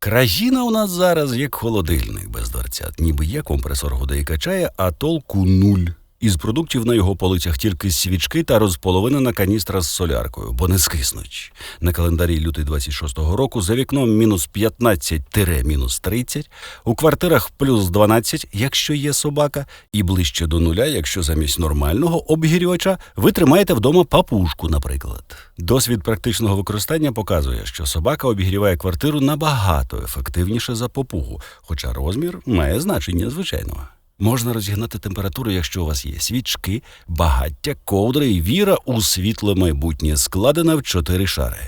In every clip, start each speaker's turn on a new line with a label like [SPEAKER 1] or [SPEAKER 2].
[SPEAKER 1] Країна у нас зараз як холодильник без дверцят, ніби є компресор і качає, а толку нуль. Із продуктів на його полицях тільки свічки та розполовинена каністра з соляркою, бо не скиснуть. На календарі лютий 26-го року за вікном мінус 15-мінус 30, у квартирах плюс 12, якщо є собака, і ближче до нуля, якщо замість нормального обігрівача ви тримаєте вдома папушку, наприклад. Досвід практичного використання показує, що собака обігріває квартиру набагато ефективніше за попугу, хоча розмір має значення, звичайно. Можна розігнати температуру, якщо у вас є свічки, багаття, ковдри і віра у світле майбутнє, складена в чотири шари.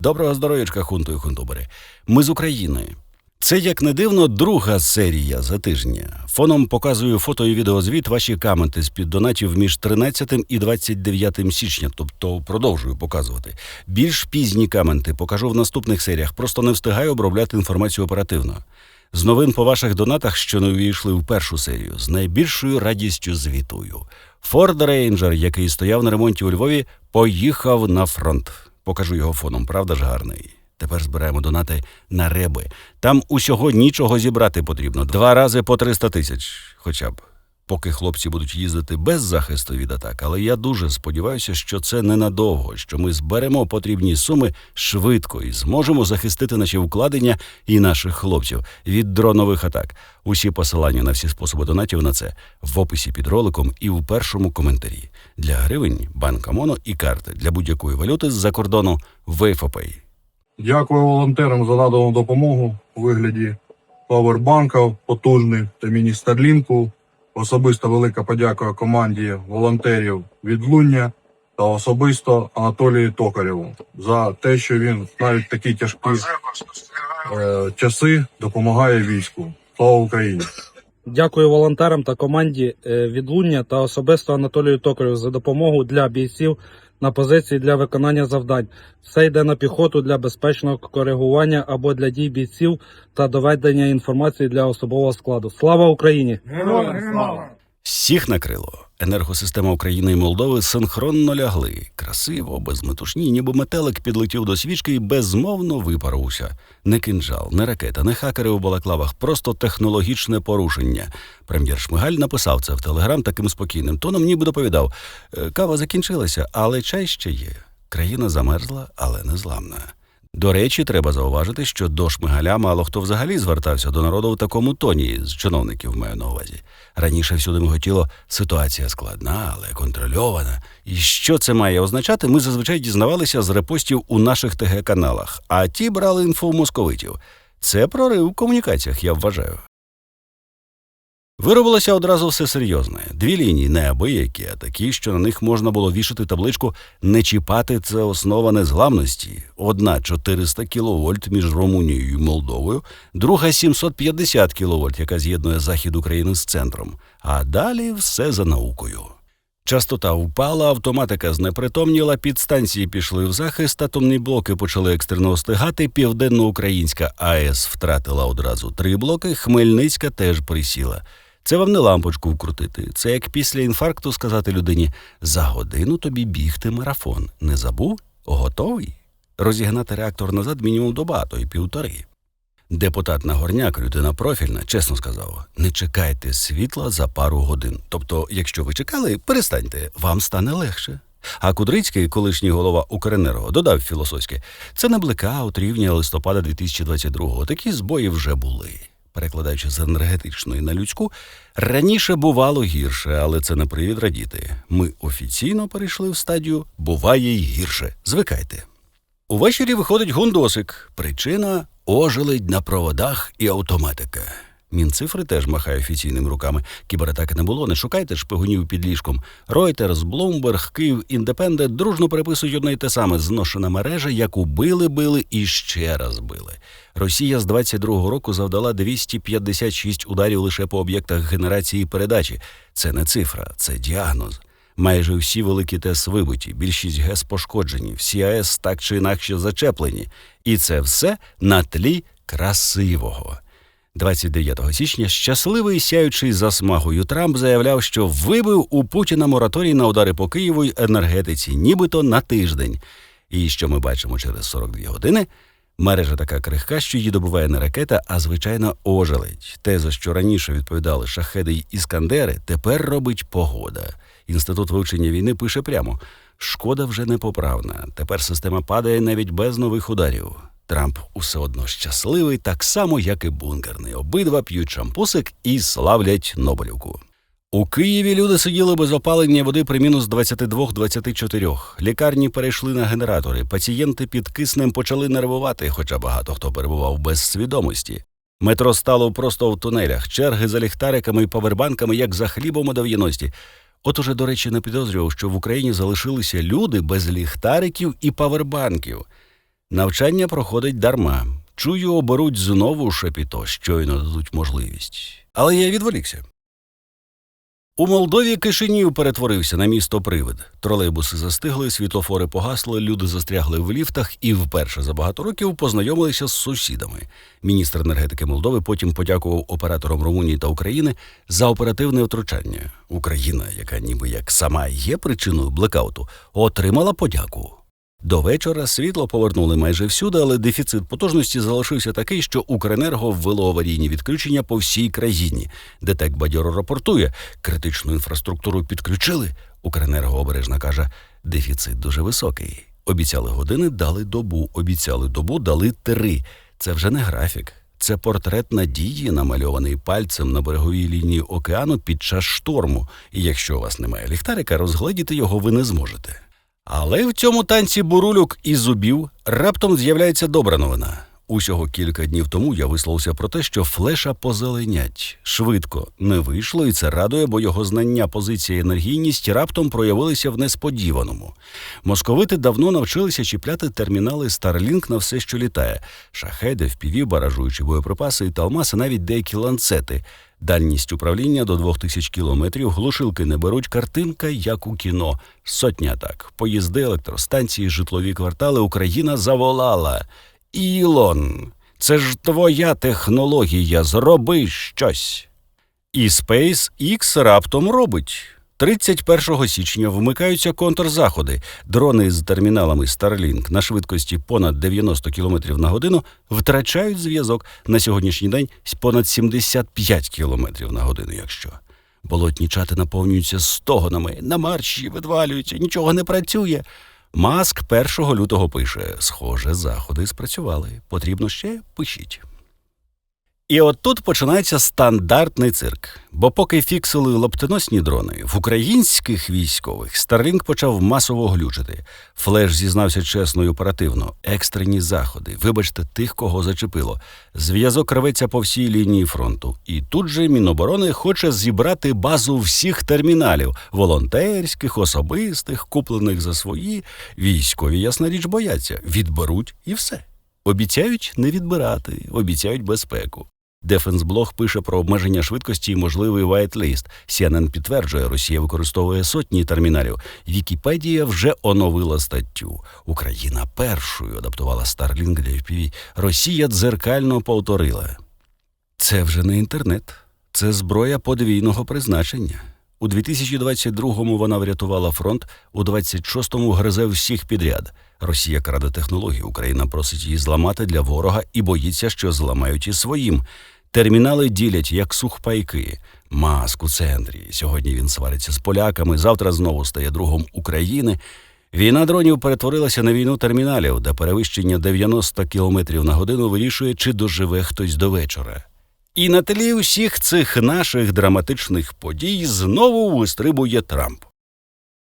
[SPEAKER 1] Доброго здоров'ячка, хунту і хунтубери. Ми з України. Це, як не дивно, друга серія за тижня. Фоном показую фото і відеозвіт ваші каменти з під донатів між 13 і 29 січня, тобто продовжую показувати. Більш пізні каменти покажу в наступних серіях, просто не встигаю обробляти інформацію оперативно. З новин по ваших донатах, що не увійшли в першу серію, з найбільшою радістю звітую. Форд Рейнджер, який стояв на ремонті у Львові, поїхав на фронт. Покажу його фоном, правда ж гарний. Тепер збираємо донати на реби. Там усього нічого зібрати потрібно. Два рази по 300 тисяч, хоча б. Поки хлопці будуть їздити без захисту від атак, але я дуже сподіваюся, що це ненадовго, що ми зберемо потрібні суми швидко і зможемо захистити наші вкладення і наших хлопців від дронових атак. Усі посилання на всі способи донатів на це в описі під роликом і в першому коментарі. Для гривень, банка Моно і карти для будь-якої валюти з-за кордону Wayfopay.
[SPEAKER 2] Дякую волонтерам за надану допомогу у вигляді павербанків потужних та міні-старлінку. Особисто велика подяка команді волонтерів відлуння та особисто Анатолію Токарєву за те, що він навіть такі тяжкі е, часи допомагає війську. Слава Україні!
[SPEAKER 3] Дякую волонтерам та команді е, відлуння та особисто Анатолію Токарю за допомогу для бійців на позиції для виконання завдань. Все йде на піхоту для безпечного коригування або для дій бійців та доведення інформації для особового складу. Слава Україні!
[SPEAKER 1] Всіх накрило. Енергосистема України і Молдови синхронно лягли. Красиво, без метушні, ніби метелик підлетів до свічки і безмовно випаровся. Не кинджал, не ракета, не хакери у балаклавах, просто технологічне порушення. Прем'єр Шмигаль написав це в телеграм таким спокійним тоном, ніби доповідав: «Е, кава закінчилася, але чай ще є. Країна замерзла, але не зламна. До речі, треба зауважити, що до Шмигаля мало хто взагалі звертався до народу в такому тоні, з чиновників маю на увазі. Раніше всюди миготіло ситуація складна, але контрольована. І що це має означати, ми зазвичай дізнавалися з репостів у наших ТГ-каналах, а ті брали інфу у московитів. Це прорив в комунікаціях, я вважаю. Виробилося одразу все серйозне. Дві лінії неабиякі, а такі, що на них можна було вішати табличку Не чіпати це основа незламності. Одна 400 кВт між Румунією і Молдовою, друга 750 кВт, яка з'єднує захід України з центром. А далі все за наукою. Частота впала, автоматика знепритомніла, підстанції пішли в захист, атомні блоки почали екстрено остигати, південноукраїнська АЕС втратила одразу три блоки, Хмельницька теж присіла. Це вам не лампочку вкрутити. Це як після інфаркту сказати людині: за годину тобі бігти марафон. Не забув? Готовий? Розігнати реактор назад мінімум доба, то й півтори. Депутат Нагорняк, людина профільна, чесно сказав: не чекайте світла за пару годин.Тобто, якщо ви чекали, перестаньте, вам стане легше. А Кудрицький, колишній голова Укренерго, додав філософськи: це не блекаут рівня листопада 2022-го. Такі збої вже були. Перекладаючи з енергетичної на людську, раніше бувало гірше, але це не привід радіти. Ми офіційно перейшли в стадію буває й гірше. Звикайте. Увечері виходить гундосик. Причина ожеледь на проводах і автоматика. Мінцифри теж махає офіційними руками. Кібератаки не було, не шукайте шпигунів під ліжком. Reuters, Bloomberg, Київ, Індепендент дружно переписують одне й те саме зношена мережа, яку били, били і ще раз били. Росія з 22-го року завдала 256 ударів лише по об'єктах генерації передачі. Це не цифра, це діагноз. Майже всі великі ТЕС вибиті, більшість ГЕС пошкоджені, всі АЕС так чи інакше зачеплені. І це все на тлі красивого. 29 січня щасливий сяючий засмагою Трамп заявляв, що вибив у Путіна мораторій на удари по Києву й енергетиці, нібито на тиждень. І що ми бачимо через 42 години, Мережа така крихка, що її добуває не ракета, а звичайна ожеледь. Те, за що раніше відповідали шахеди й іскандери, тепер робить погода. Інститут вивчення війни пише прямо: шкода вже непоправна. Тепер система падає навіть без нових ударів. Трамп усе одно щасливий, так само, як і бункерний. Обидва п'ють шампусик і славлять Нобелівку. У Києві люди сиділи без опалення води при мінус 22-24. Лікарні перейшли на генератори. Пацієнти під киснем почали нервувати, хоча багато хто перебував без свідомості. Метро стало просто в тунелях, черги за ліхтариками і павербанками, як за хлібом у 90-ті. От уже, до речі, не підозрював, що в Україні залишилися люди без ліхтариків і павербанків. Навчання проходить дарма. Чую, оберуть знову шепіто, щойно дадуть можливість. Але я відволікся. У Молдові Кишинів перетворився на місто привид. Тролейбуси застигли, світлофори погасли, люди застрягли в ліфтах і вперше за багато років познайомилися з сусідами. Міністр енергетики Молдови потім подякував операторам Румунії та України за оперативне втручання. Україна, яка ніби як сама є причиною блекауту, отримала подяку. До вечора світло повернули майже всюди, але дефіцит потужності залишився такий, що Укренерго ввело аварійні відключення по всій країні. ДТЕК бадьоро рапортує, критичну інфраструктуру підключили. Укренерго обережно каже, дефіцит дуже високий. Обіцяли години, дали добу. Обіцяли добу, дали три. Це вже не графік. Це портрет надії, намальований пальцем на береговій лінії океану під час шторму. І якщо у вас немає ліхтарика, розгледіти його ви не зможете. Але в цьому танці бурулюк і зубів раптом з'являється добра новина. Усього кілька днів тому я висловився про те, що флеша позеленять швидко не вийшло, і це радує, бо його знання, позиція енергійність раптом проявилися в несподіваному. Московити давно навчилися чіпляти термінали Starlink на все, що літає: шахеди, впіві, баражуючі боєприпаси і талмаси, навіть деякі ланцети. Дальність управління до 2000 кілометрів, глушилки не беруть картинка, як у кіно. Сотня атак, поїзди, електростанції, житлові квартали. Україна заволала. Ілон, це ж твоя технологія, зроби щось. І SpaceX раптом робить. 31 січня вмикаються контрзаходи. Дрони з терміналами Starlink на швидкості понад 90 км на годину втрачають зв'язок на сьогоднішній день понад 75 км на годину, якщо. Болотні чати наповнюються стогонами, на марші видвалюються, нічого не працює. Маск 1 лютого пише: схоже, заходи спрацювали. Потрібно ще пишіть. І от тут починається стандартний цирк. Бо поки фіксили лаптоносні дрони, в українських військових Starlink почав масово глючити. Флеш зізнався чесно і оперативно. Екстрені заходи. Вибачте, тих, кого зачепило. Зв'язок рветься по всій лінії фронту. І тут же Міноборони хоче зібрати базу всіх терміналів волонтерських, особистих, куплених за свої. Військові, ясна річ, бояться. Відберуть і все. Обіцяють не відбирати, обіцяють безпеку. Дефенсблог пише про обмеження швидкості і можливий вайтліст. CNN підтверджує, Росія використовує сотні терміналів. Вікіпедія вже оновила статтю. Україна першою адаптувала Starlink для FPV. Росія дзеркально повторила. Це вже не інтернет, це зброя подвійного призначення. У 2022-му вона врятувала фронт, у 26-му гризе всіх підряд. Росія краде технології, Україна просить її зламати для ворога і боїться, що зламають і своїм. Термінали ділять як сухпайки. Маск у центрі. Сьогодні він свариться з поляками, завтра знову стає другом України. Війна дронів перетворилася на війну терміналів, де перевищення 90 км на годину вирішує, чи доживе хтось до вечора. І на тлі всіх цих наших драматичних подій знову вистрибує Трамп.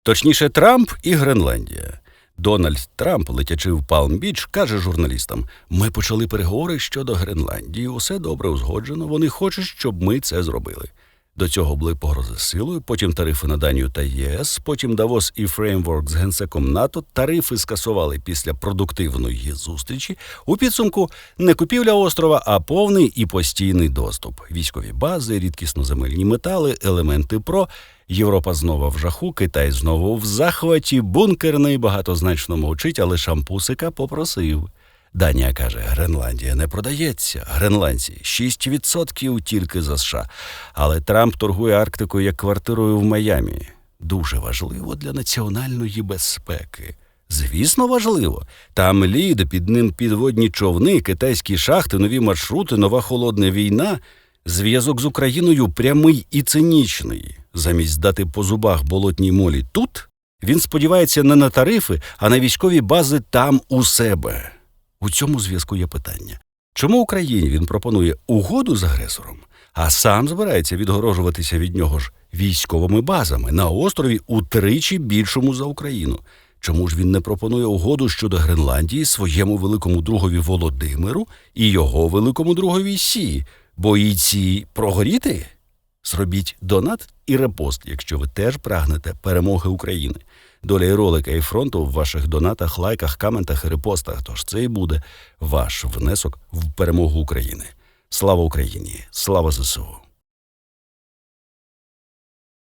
[SPEAKER 1] Точніше, Трамп і Гренландія. Дональд Трамп, летячи в Палм-Біч, каже журналістам: ми почали переговори щодо Гренландії. Усе добре узгоджено. Вони хочуть, щоб ми це зробили. До цього були погрози силою, потім тарифи на Данію та ЄС, потім Давос і Фреймворк з генсеком НАТО. Тарифи скасували після продуктивної зустрічі. У підсумку не купівля острова, а повний і постійний доступ. Військові бази, рідкісноземельні метали, елементи ПРО. Європа знову в жаху, Китай знову в захваті. Бункерний багатозначно мовчить, але шампусика попросив. Данія каже, Гренландія не продається. Гренландці 6% тільки за США. Але Трамп торгує Арктикою як квартирою в Майамі. Дуже важливо для національної безпеки. Звісно, важливо. Там лід, під ним підводні човни, китайські шахти, нові маршрути, нова холодна війна. Зв'язок з Україною прямий і цинічний. Замість дати по зубах болотній молі тут, він сподівається не на тарифи, а на військові бази там у себе. У цьому зв'язку є питання. Чому Україні він пропонує угоду з агресором, а сам збирається відгорожуватися від нього ж військовими базами на острові утричі більшому за Україну? Чому ж він не пропонує угоду щодо Гренландії своєму великому другові Володимиру і його великому другові Сі? Бо і ці прогоріти? Зробіть донат і репост, якщо ви теж прагнете перемоги України. Доля і ролика і фронту в ваших донатах, лайках, коментах і репостах. Тож це і буде ваш внесок в перемогу України. Слава Україні! Слава ЗСУ!